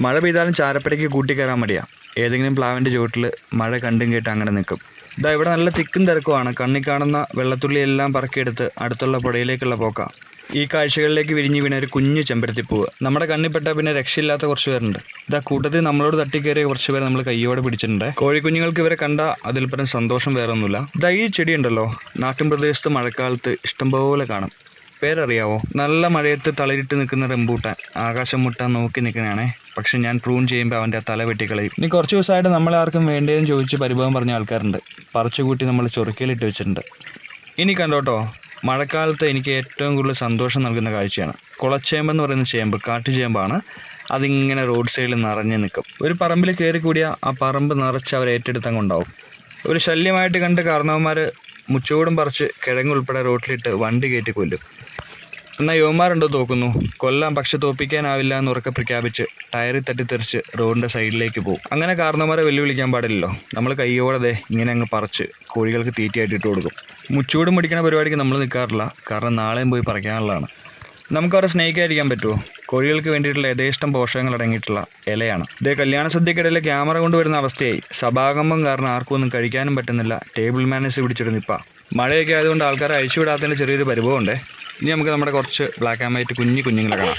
മഴ പെയ്താലും ചാരപ്പടയ്ക്ക് കൂട്ടിക്കയറാൻ മടിയാ. ഏതെങ്കിലും പ്ലാവിന്റെ ചുവട്ടിൽ മഴ കണ്ടും കേട്ട് അങ്ങനെ നിൽക്കും ഇതാ ഇവിടെ നല്ല തിക്കും തിരക്കുമാണ്. കണ്ണി കാണുന്ന വെള്ളത്തുള്ളിയെല്ലാം പറക്കിയെടുത്ത് അടുത്തുള്ള പുഴയിലേക്കുള്ള പോക്ക. ഈ കാഴ്ചകളിലേക്ക് വിരിഞ്ഞു വീണ ഒരു കുഞ്ഞു ചെമ്പരത്തിപ്പൂവ്. നമ്മുടെ കണ്ണിൽപ്പെട്ട പിന്നെ രക്ഷയില്ലാത്ത കുറച്ച് പേരുണ്ട്. ഇതാ കൂട്ടത്തിൽ നമ്മളോട് തട്ടിക്കയറിയ കുറച്ച് പേരെ നമ്മൾ കയ്യോടെ പിടിച്ചിട്ടുണ്ട്. കോഴിക്കുഞ്ഞുങ്ങൾക്ക് ഇവരെ കണ്ട അതിൽ പരം സന്തോഷം വേറെ ഒന്നുമില്ല ഇതാ ഈ ചെടിയുണ്ടല്ലോ. നാട്ടിൻ പ്രദേശത്ത് മഴക്കാലത്ത് ഇഷ്ടംപോലെ കാണും. പേരറിയാവോ? നല്ല മഴയത്ത് തളരിട്ട് നിൽക്കുന്ന റംബൂട്ടാൻ. ആകാശം മുട്ടാൻ നോക്കി നിൽക്കണേ പക്ഷെ ഞാൻ പ്രൂൺ ചെയ്യുമ്പോൾ അവന്റെ ആ തല വെട്ടിക്കളയും. ഇനി കുറച്ച് ദിവസമായിട്ട് നമ്മളെ ആർക്കും വേണ്ടതെന്ന് ചോദിച്ച് പരിഭവം പറഞ്ഞ ആൾക്കാരുണ്ട്. പറിച്ചുകൂട്ടി നമ്മൾ ചൊറുക്കയിലിട്ട് വെച്ചിട്ടുണ്ട്. ഇനി കണ്ടോട്ടോ മഴക്കാലത്ത് എനിക്ക് ഏറ്റവും കൂടുതൽ സന്തോഷം നൽകുന്ന കാഴ്ചയാണ്. കുളച്ചേമ്പെന്ന് പറയുന്ന ചേമ്പ് കാട്ടുചേമ്പാണ്. അതിങ്ങനെ റോഡ് സൈഡിൽ നിറഞ്ഞു നിൽക്കും. ഒരു പറമ്പിൽ കയറി കൂടിയ ആ പറമ്പ് നിറച്ച് അവർ ഏറ്റെടുത്തങ്ങുണ്ടാവും ഒരു ശല്യമായിട്ട് കണ്ട് കാരണവന്മാർ മുച്ചൂടും പറിച്ച് കിഴങ്ങുൾപ്പെടെ റോട്ടിലിട്ട് വണ്ടി കയറ്റി കൊല്ലും. എന്നാൽ യുവമാരുണ്ടോ തോക്കുന്നു? കൊല്ലാം പക്ഷെ തോപ്പിക്കാനാവില്ല എന്ന് ഉറക്കെ പ്രഖ്യാപിച്ച് ടയറിൽ തട്ടിത്തെറിച്ച് റോഡിന്റെ സൈഡിലേക്ക് പോകും അങ്ങനെ കാരണവന്മാരെ വെല്ലുവിളിക്കാൻ പാടില്ലല്ലോ. നമ്മൾ കയ്യോടെ ഇങ്ങനെ അങ്ങ് പറിച്ച് കോഴികൾക്ക് തീറ്റയായിട്ട് ഇട്ട് കൊടുക്കും. മുച്ചൂടും പിടിക്കുന്ന പരിപാടിക്ക് നമ്മൾ നിൽക്കാറില്ല കാരണം നാളെയും പോയി പറിക്കാനുള്ളതാണ്. നമുക്ക് അവരെ സ്നേഹിക്കാതിരിക്കാൻ പറ്റുമോ? കോഴികൾക്ക് വേണ്ടിയിട്ടുള്ള യഥേഷ്ടം പോഷകങ്ങൾ അടങ്ങിയിട്ടുള്ള ഇലയാണ്. ഇതേ കല്യാണ സദ്യക്കിടയിൽ ക്യാമറ കൊണ്ടുവരുന്ന അവസ്ഥയായി. സഭാകമ്പം കാരണം ആർക്കും ഒന്നും കഴിക്കാനും പറ്റുന്നില്ല. ടേബിൾ മാനേഴ്സ് പിടിച്ചിട്ട് നിപ്പ. മഴയൊക്കെ ആയതുകൊണ്ട് ആൾക്കാരെ അഴിച്ചു വിടാത്തതിന്റെ ചെറിയൊരു പരിഭവമുണ്ട് ഇനി നമുക്ക് നമ്മുടെ കുറച്ച് ബ്ലാക്ക് ആൻഡ് വൈറ്റ് കുഞ്ഞു കുഞ്ഞുങ്ങളെ കാണാം.